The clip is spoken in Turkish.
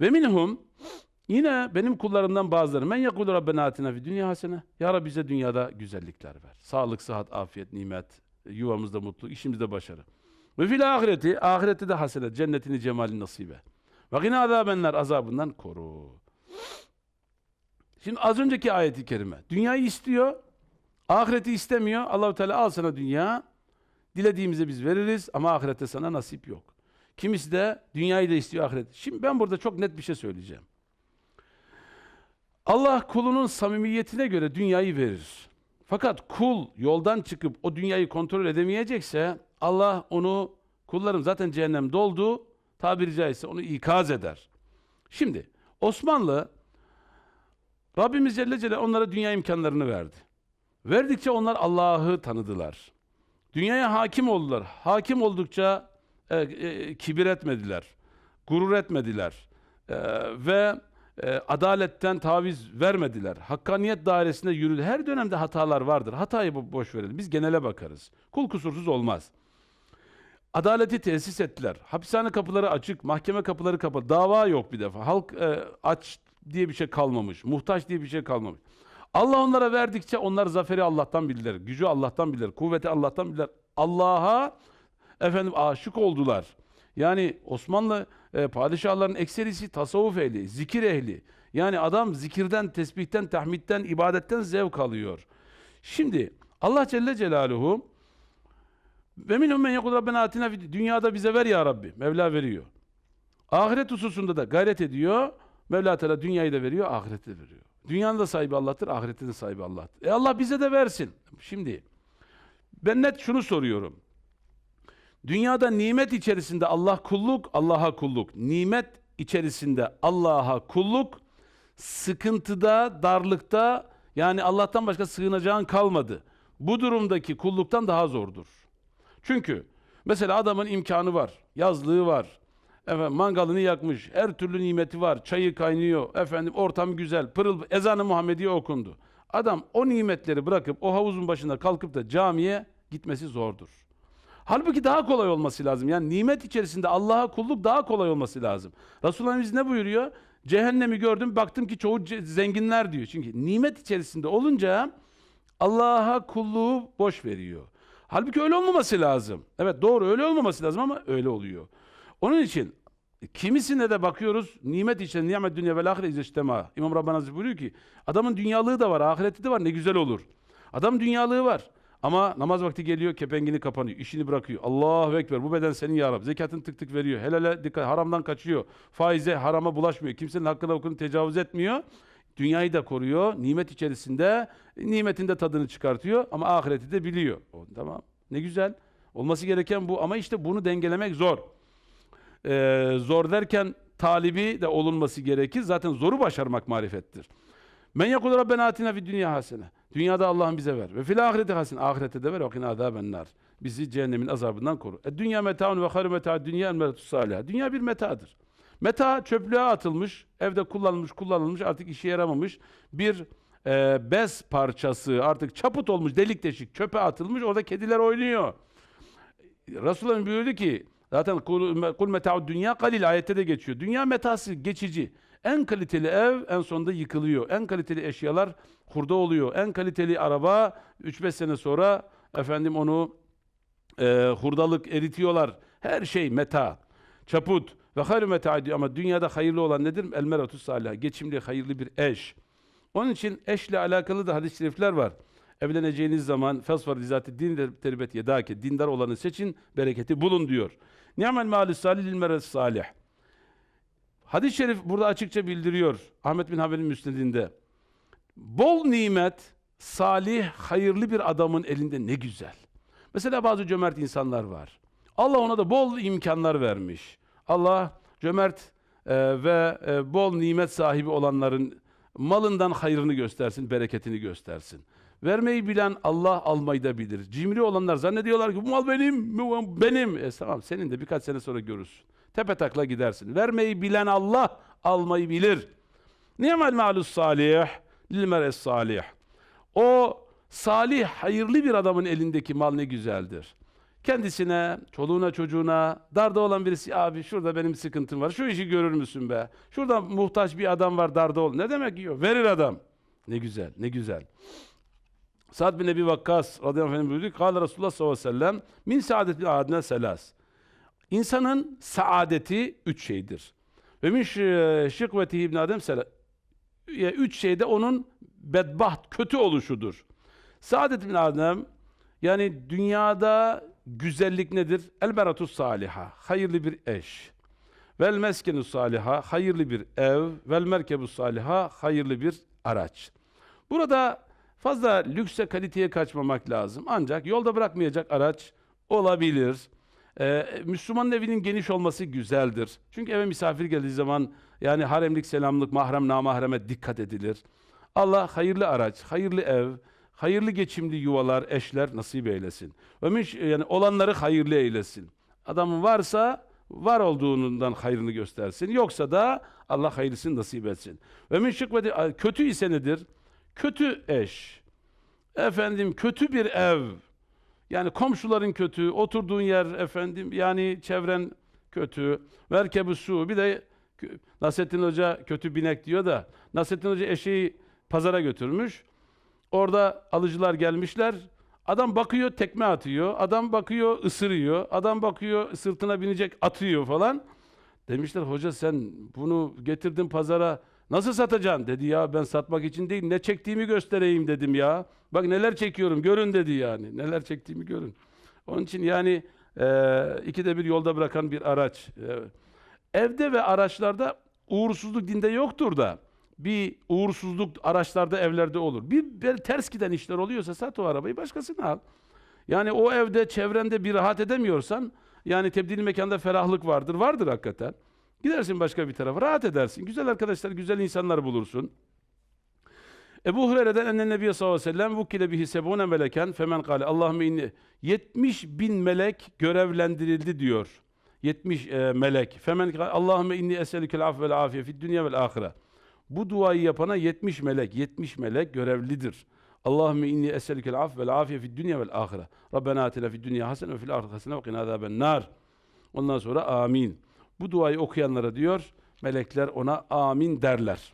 Ve minhum yine benim kullarımdan bazıları men yekulu rabbena atina fid dünya hasene. Ya Rabbi bize dünyada güzellikler ver. Sağlık, sıhhat, afiyet, nimet, yuvamızda mutluluk, işimizde başarı. Ve fil ahireti, ahirette de hasenet, cennetini cemalin nasibe. Ve gine azabenler azabından koru. Şimdi az önceki ayeti kerime. Dünyayı istiyor, ahireti istemiyor. Allahu Teala al sana dünya. Dilediğimize biz veririz ama ahirette sana nasip yok. Kimisi de dünyayı da istiyor ahiret. Şimdi ben burada çok net bir şey söyleyeceğim. Allah kulunun samimiyetine göre dünyayı verir. Fakat kul yoldan çıkıp o dünyayı kontrol edemeyecekse Allah onu kullarım zaten cehennem doldu tabiri caizse onu ikaz eder. Şimdi Osmanlı Rabbimiz Celle Celle onlara dünya imkanlarını verdi. Verdikçe onlar Allah'ı tanıdılar. Dünyaya hakim oldular. Hakim oldukça e, e, kibir etmediler. Gurur etmediler. E, ve e, adaletten taviz vermediler. Hakkaniyet dairesinde yürüdü. Her dönemde hatalar vardır. Hatayı bo- boş verelim. Biz genele bakarız. Kul kusursuz olmaz. Adaleti tesis ettiler. Hapishane kapıları açık, mahkeme kapıları kapalı. Dava yok bir defa. Halk e, aç diye bir şey kalmamış. Muhtaç diye bir şey kalmamış. Allah onlara verdikçe onlar zaferi Allah'tan bilirler. Gücü Allah'tan bilirler. Kuvveti Allah'tan bilirler. Allah'a efendim aşık oldular. Yani Osmanlı e, padişahların ekserisi tasavvuf ehli, zikir ehli. Yani adam zikirden, tesbihten, tahmidden, ibadetten zevk alıyor. Şimdi Allah Celle Celaluhu ve minhum men yekul rabbena atina dünyada bize ver ya Rabbi. Mevla veriyor. Ahiret hususunda da gayret ediyor. Mevla Teala dünyayı da veriyor, ahireti de veriyor. Dünyanın da sahibi Allah'tır, ahiretin de sahibi Allah'tır. E Allah bize de versin. Şimdi ben net şunu soruyorum. Dünyada nimet içerisinde Allah kulluk, Allah'a kulluk. Nimet içerisinde Allah'a kulluk, sıkıntıda, darlıkta yani Allah'tan başka sığınacağın kalmadı. Bu durumdaki kulluktan daha zordur. Çünkü mesela adamın imkanı var, yazlığı var, efendim mangalını yakmış, her türlü nimeti var, çayı kaynıyor, efendim ortam güzel, pırıl ezanı Muhammediye okundu. Adam o nimetleri bırakıp o havuzun başında kalkıp da camiye gitmesi zordur. Halbuki daha kolay olması lazım. Yani nimet içerisinde Allah'a kulluk daha kolay olması lazım. Resulullah'ımız ne buyuruyor? Cehennemi gördüm, baktım ki çoğu zenginler diyor. Çünkü nimet içerisinde olunca Allah'a kulluğu boş veriyor. Halbuki öyle olmaması lazım. Evet doğru öyle olmaması lazım ama öyle oluyor. Onun için kimisine de bakıyoruz nimet içinde nimet dünya vel ahiret izleştema. İmam Rabbani Hazretleri buyuruyor ki adamın dünyalığı da var, ahireti de var ne güzel olur. Adam dünyalığı var. Ama namaz vakti geliyor, kepengini kapanıyor, işini bırakıyor. Allahu Ekber, bu beden senin ya Rabbi. Zekatını tık tık veriyor. Helale dikkat, haramdan kaçıyor. Faize, harama bulaşmıyor. Kimsenin hakkına hukukunu tecavüz etmiyor. Dünyayı da koruyor. Nimet içerisinde, nimetin de tadını çıkartıyor. Ama ahireti de biliyor. O, tamam, ne güzel. Olması gereken bu. Ama işte bunu dengelemek zor. Ee, zor derken talibi de olunması gerekir. Zaten zoru başarmak marifettir. Men yekul rabbena atina fid dünya hasene. Dünyada Allah'ın bize ver. Ve fil ahireti hasene. Ahirette de ver. Ve kina azaben. Bizi cehennemin azabından koru. E, dünya metaun ve hayru meta dünya el salihah. Dünya bir metadır. Meta çöplüğe atılmış, evde kullanılmış, kullanılmış, artık işe yaramamış bir e, bez parçası, artık çaput olmuş, delik deşik, çöpe atılmış, orada kediler oynuyor. Resulullah buyurdu ki zaten kul, kul meta'ud dünya kalil ayette de geçiyor. Dünya metası geçici. En kaliteli ev en sonunda yıkılıyor. En kaliteli eşyalar hurda oluyor. En kaliteli araba 3-5 sene sonra efendim onu e, hurdalık eritiyorlar. Her şey meta. Çaput ve hayru meta diyor ama dünyada hayırlı olan nedir? El meratu salih. Geçimli hayırlı bir eş. Onun için eşle alakalı da hadis-i şerifler var. Evleneceğiniz zaman fesvar rizati din terbet yedake dindar olanı seçin bereketi bulun diyor. Ni'mel mali salih lil salih. Hadis-i şerif burada açıkça bildiriyor. Ahmet bin Hanbel'in müsnedinde. Bol nimet, salih, hayırlı bir adamın elinde ne güzel. Mesela bazı cömert insanlar var. Allah ona da bol imkanlar vermiş. Allah cömert e, ve e, bol nimet sahibi olanların malından hayrını göstersin, bereketini göstersin. Vermeyi bilen Allah almayı da bilir. Cimri olanlar zannediyorlar ki bu mal benim, benim. E tamam senin de birkaç sene sonra görürsün. Tepe takla gidersin. Vermeyi bilen Allah almayı bilir. Ni'mel ma'lus salih lil meres salih. O salih, hayırlı bir adamın elindeki mal ne güzeldir. kendisine, çoluğuna, çocuğuna, darda olan birisi abi şurada benim sıkıntım var. Şu işi görür müsün be? Şurada muhtaç bir adam var darda ol. Ne demek yiyor? Verir adam. Ne güzel, ne güzel. Sa'd bin Ebi Vakkas radıyallahu anh buyurdu. Kâle Resulullah sallallahu aleyhi ve sellem min saadetil adine selas. İnsanın saadeti üç şeydir. Ve min şıkveti ibn Adem Üç şeyde onun bedbaht, kötü oluşudur. Saadet ibn Adem yani dünyada güzellik nedir? El meratus saliha, hayırlı bir eş. Vel meskenu saliha, hayırlı bir ev. Vel merkebu saliha, hayırlı bir araç. Burada fazla lükse kaliteye kaçmamak lazım. Ancak yolda bırakmayacak araç olabilir. Ee, Müslümanın evinin geniş olması güzeldir. Çünkü eve misafir geldiği zaman yani haremlik, selamlık, mahrem, namahreme dikkat edilir. Allah hayırlı araç, hayırlı ev, hayırlı geçimli yuvalar, eşler nasip eylesin. Ve yani olanları hayırlı eylesin. Adamın varsa var olduğundan hayrını göstersin. Yoksa da Allah hayırlısını nasip etsin. Ve min şıkveti kötü ise nedir? Kötü eş. Efendim kötü bir ev. Yani komşuların kötü, oturduğun yer efendim yani çevren kötü. Merkebu su. Bir de Nasrettin Hoca kötü binek diyor da Nasrettin Hoca eşeği pazara götürmüş. Orada alıcılar gelmişler. Adam bakıyor tekme atıyor. Adam bakıyor ısırıyor. Adam bakıyor sırtına binecek atıyor falan. Demişler hoca sen bunu getirdin pazara nasıl satacaksın? Dedi ya ben satmak için değil ne çektiğimi göstereyim dedim ya. Bak neler çekiyorum görün dedi yani. Neler çektiğimi görün. Onun için yani eee ikide bir yolda bırakan bir araç. Eee, evde ve araçlarda uğursuzluk dinde yoktur da bir uğursuzluk araçlarda evlerde olur. Bir böyle ters giden işler oluyorsa sat o arabayı başkasına al. Yani o evde çevrende bir rahat edemiyorsan yani tebdili mekanda ferahlık vardır. Vardır hakikaten. Gidersin başka bir tarafa rahat edersin. Güzel arkadaşlar, güzel insanlar bulursun. Ebu Hureyre'den ennen Nebiye sallallahu aleyhi ve sellem vukile bihi sebune meleken femen kale Allahümme inni 70 bin melek görevlendirildi diyor. 70 e, melek. Femen kale Allahümme inni eselükel af vel afiye fid dünya vel ahire. Bu duayı yapana 70 melek, 70 melek görevlidir. Allahümme inni eselükel af vel afiye fid dünya vel ahire. Rabbena atina fid dünya hasene ve fil ahireti hasene ve qina azaben nar. Ondan sonra amin. Bu duayı okuyanlara diyor melekler ona amin derler.